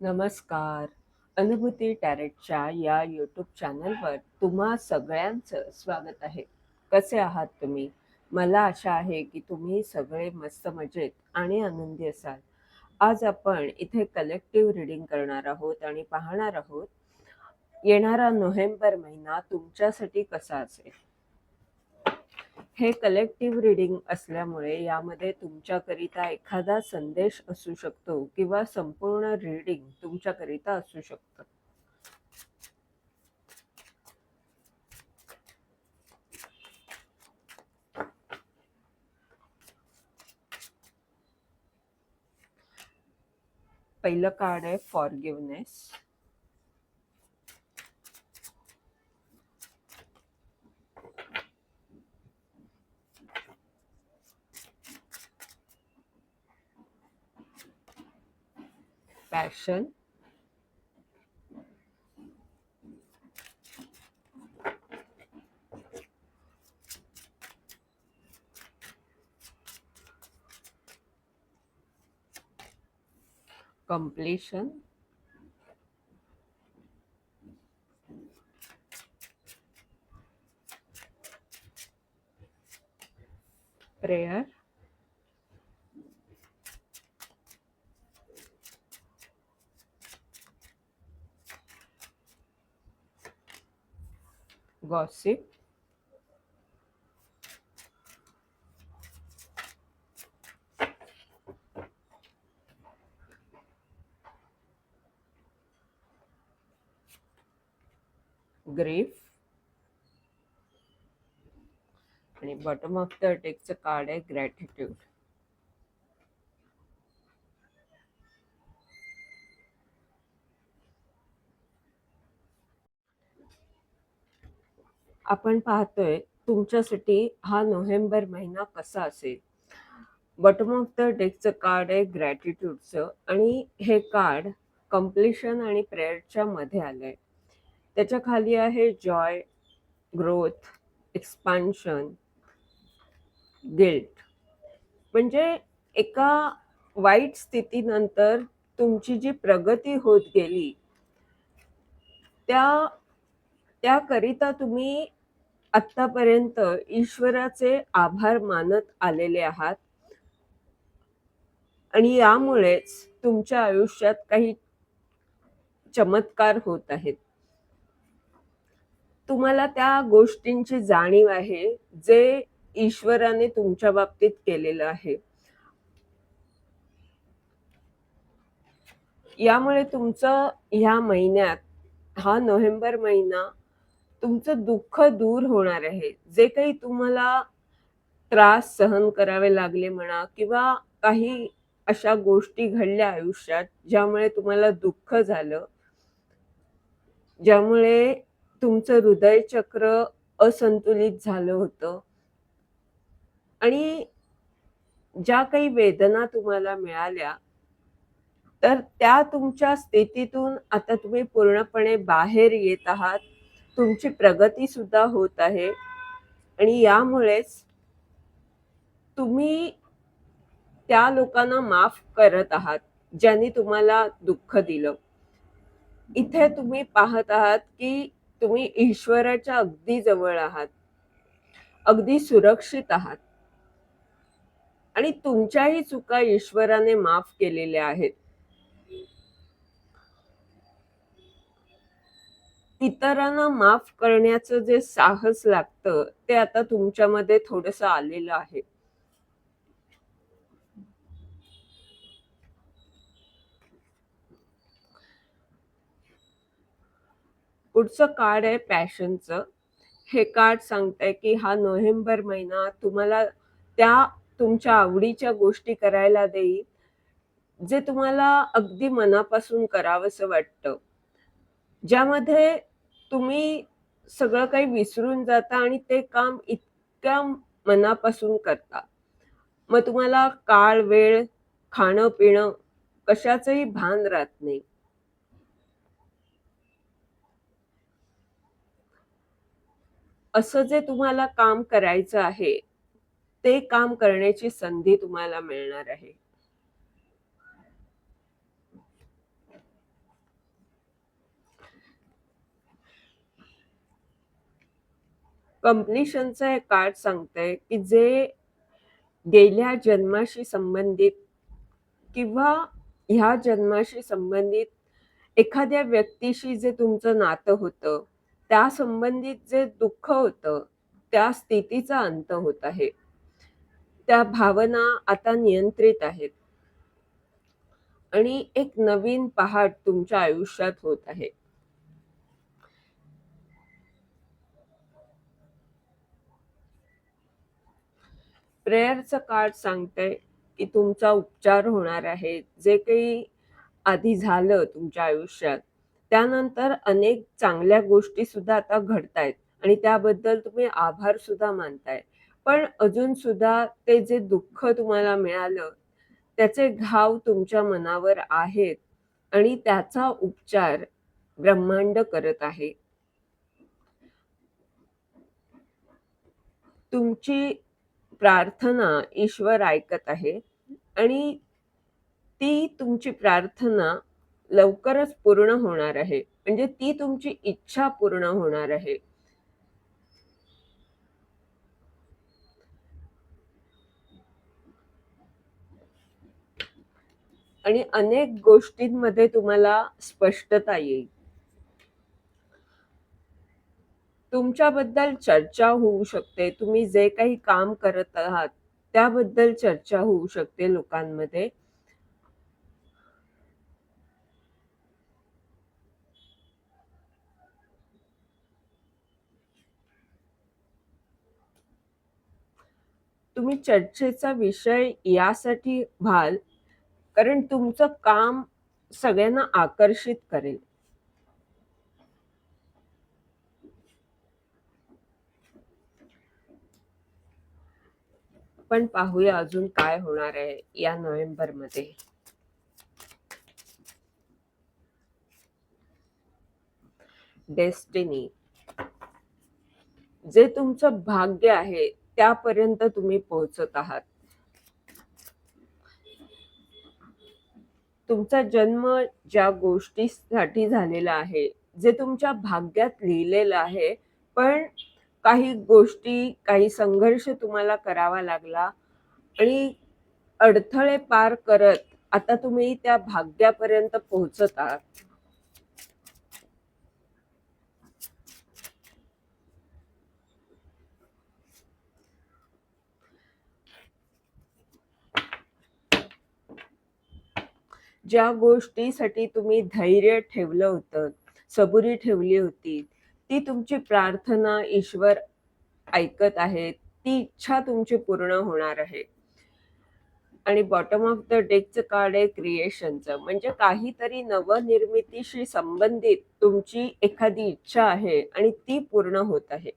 नमस्कार. अनुभूती टॅरेटच्या या यूट्यूब चॅनलवर तुम्हा सगळ्यांचं स्वागत आहे. कसे आहात तुम्ही? मला आशा आहे की तुम्ही सगळे मस्त मजेत आणि आनंदी असाल. आज आपण इथे कलेक्टिव्ह रीडिंग करणार आहोत आणि पाहणार आहोत, येणारा नोव्हेंबर महिना तुमच्यासाठी कसा असेल. हे कलेक्टिव्ह रीडिंग असल्यामुळे यामध्ये तुमच्याकरिता एखादा संदेश असू शकतो किंवा संपूर्ण रीडिंग तुमच्याकरिता असू शकतं. पहिलं कार्ड आहे forgiveness section. Completion. Prayer. Gossip. Grief. आणि बॉटम ऑफ द डेकचं कार्ड आहे ग्रॅटिट्यूड. आपण पाहतोय तुमच्यासाठी हा नोव्हेंबर महिना कसा असेल. बॉटम ऑफ द डेकचं कार्ड आहे ग्रॅटिट्यूडचं आणि हे कार्ड कम्प्लिशन आणि प्रेयरच्या मध्ये आलंय. त्याच्याखाली आहे जॉय, ग्रोथ, एक्सपान्शन, गिल्ट. म्हणजे एका वाईट स्थितीनंतर तुमची जी प्रगती होत गेली त्या त्याकरिता तुम्ही आत्तापर्यंत ईश्वराचे आभार मानत आलेले आहात. आणि यामुळेच तुमच्या आयुष्यात काही चमत्कार होत आहेत. तुम्हाला त्या गोष्टींची जाणीव आहे, जे ईश्वराने तुमच्या बाबतीत केलेलं आहे. यामुळे तुमचं ह्या महिन्यात हा नोव्हेंबर महिना तुमचं दुःख दूर होणार आहे. जे काही तुम्हाला त्रास सहन करावे लागले म्हणा किंवा काही अशा गोष्टी घडल्या आयुष्यात, ज्यामुळे तुम्हाला दुःख झालं. ज्यामुळे तुमचं हृदयचक्र असंतुलित झालं होतं. आणि ज्या काही वेदना तुम्हाला मिळाल्या, तर त्या तुमच्या स्थितीतून आता तुम्ही पूर्णपणे बाहेर येत आहात. तुमची प्रगती सुद्धा होत आहे आणि यामुळेच तुम्ही त्या लोकांना माफ करत आहात, ज्यांनी तुम्हाला दुःख दिलं. इथे तुम्ही पाहत आहात, की तुम्ही ईश्वराच्या अगदी जवळ आहात. अगदी सुरक्षित आहात. आणि तुमच्याही चुका ईश्वराने माफ केलेल्या आहेत. इतरांना माफ करण्याचं जे साहस लागतं, ते आता तुमच्यामध्ये थोडस आलेलं आहे. पुढचं कार्ड आहे पॅशनचं. हे कार्ड सांगतंय, की हा नोव्हेंबर महिना तुम्हाला त्या तुमच्या आवडीच्या गोष्टी करायला देईल, जे तुम्हाला अगदी मनापासून करावंसं वाटतं. ज्यामध्ये तुम्ही सगळं काही विसरून जाता आणि ते काम इतक्या मनापासून करता. मग तुम्हाला काळ, वेळ, खाणं-पिणं कशाचंही भान राहत नाही. असं जे तुम्हाला काम करायचं आहे, ते काम करण्याची संधी तुम्हाला मिळणार आहे. कम्प्लिशनचं हे कार्ड सांगतंय की जे गेल्या जन्माशी संबंधित किंवा ह्या जन्माशी संबंधित एखाद्या व्यक्तीशी जे तुमचं नातं होतं त्या संबंधित जे दुःख होतं त्या स्थितीचा अंत होत आहे. त्या भावना आता नियंत्रित आहेत. आणि एक नवीन पहाट तुमच्या आयुष्यात होत आहे. प्रेयरचं कार्ड सांगतंय की तुमचा उपचार होणार आहे. जे काही आधी झालं तुमच्या आयुष्यात त्यानंतर अनेक चांगल्या गोष्टी सुद्धा आता घडतायत आणि त्याबद्दल तुम्ही आभार सुद्धा मानताय. पण अजून सुद्धा ते जे दुःख तुम्हाला मिळालं त्याचे घाव तुमच्या मनावर आहेत आणि त्याचा उपचार ब्रह्मांड करत आहे. तुमची प्रार्थना ईश्वर ऐकत आहे. आणि ती तुमची प्रार्थना लवकरच पूर्ण होणार आहे. म्हणजे ती तुमची इच्छा पूर्ण होणार आहे. आणि अनेक गोष्टींमध्ये तुम्हाला स्पष्टता येईल. तुमच्याबद्दल चर्चा होऊ शकते. तुम्ही जे काही काम करत आहात त्याबद्दल चर्चा होऊ शकते लोकांमध्ये. तुम्ही चर्चेचा विषय यासाठी व्हाल कारण तुमचं काम सगळ्यांना आकर्षित करेल. पण पाहूया अजून काय होणार आहे या नोव्हेंबरमध्ये डेस्टिनी. जे तुमचं भाग्य आहे त्यापर्यंत तुम्ही पोहोचत आहात. तुमचा जन्म ज्या गोष्टीसाठी झालेला आहे जे तुमच्या भाग्यात लिहिलेलं आहे पण काही गोष्टी काही संघर्ष तुम्हाला करावा लागला आणि अडथळे पार करत आता तुम्ही त्या भाग्यापर्यंत पोहोचत. आहात ज्या गोष्टीसाठी तुम्ही धैर्य ठेवलं होतं सबुरी ठेवली होती ती तुमची प्रार्थना ईश्वर ऐकत आहे ती इच्छा तुमची पूर्ण होणार आहे. आणि बॉटम ऑफ द डेकचं कार्ड आहे क्रिएशनचं म्हणजे काहीतरी नवनिर्मितीशी संबंधित तुमची एखादी इच्छा आहे आणि ती पूर्ण होत आहे.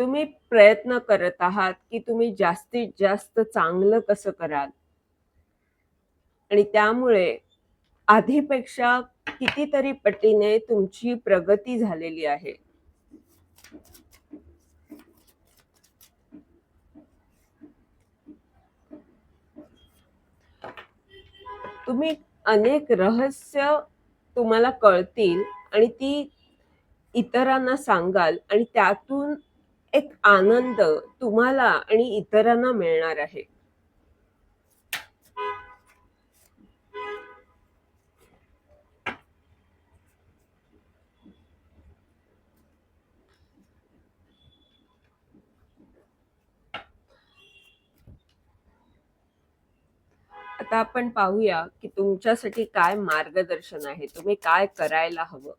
तुम्ही प्रयत्न करत आहात की तुम्ही जास्तीत जास्त चांगलं कसं कराल? आणि त्यामुळे आधीपेक्षा कितीतरी पटीने तुमची प्रगती झालेली आहे. तुम्ही अनेक रहस्य तुम्हाला कळतील आणि ती इतरांना सांगाल आणि त्यातून एक आनंद तुम्हाला आणि इतरांना मिळणार आहे. आता आपण पाहूया की तुमच्यासाठी काय मार्गदर्शन आहे तुम्ही काय करायला हवं?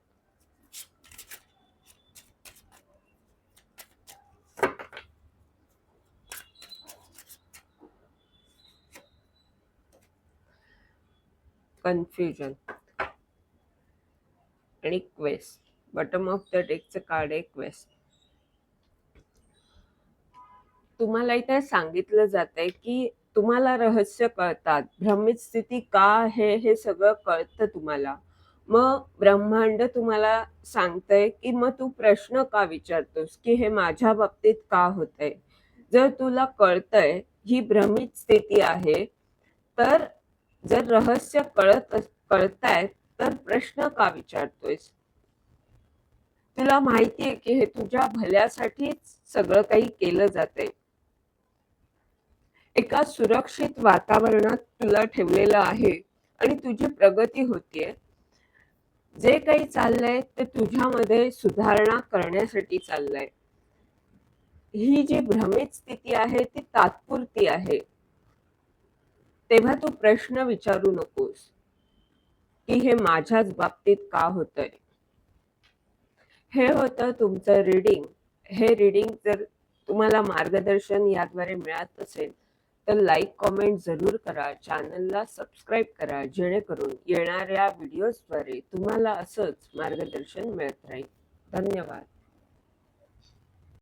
कन्फ्युजन आणि क्वेस्ट बॉटम ऑफ द डेकचं कार्ड आहे क्वेस्ट तुम्हाला इथे सांगितलं जात आहे की तुम्हाला रहस्य कळतात. भ्रमित स्थिती का आहे हे सगळं कळतं तुम्हाला. मग ब्रह्मांड तुम्हाला सांगतंय की मग तू प्रश्न का विचारतोस की हे माझ्या बाबतीत का होतंय? जर तुला कळतंय ही भ्रमित स्थिती आहे तर जर रहस्य कळत कळतायत तर प्रश्न का विचारतोयस? तुला माहितीये की हे तुझ्या भल्यासाठीच सगळं काही केलं जाते एका सुरक्षित वातावरणात तुला ठेवलेलं आहे आणि तुझी प्रगती होतीये. जे काही चाललंय ते तुझ्यामध्ये सुधारणा करण्यासाठी चाललंय. ही जी भ्रमित स्थिती आहे ती तात्पुरती आहे. तेव्हा तू प्रश्न विचारू नकोस. की हे माझ्याच बाबतीत का होतंय? हे होतं तुमचं रीडिंग हे रीडिंग जर तुम्हाला मार्गदर्शन याद्वारे मिळत असेल तर लाईक कॉमेंट जरूर करा. चॅनलला सबस्क्राईब करा. जेणेकरून येणाऱ्या व्हिडिओजद्वारे तुम्हाला असंच मार्गदर्शन मिळत राहील. धन्यवाद.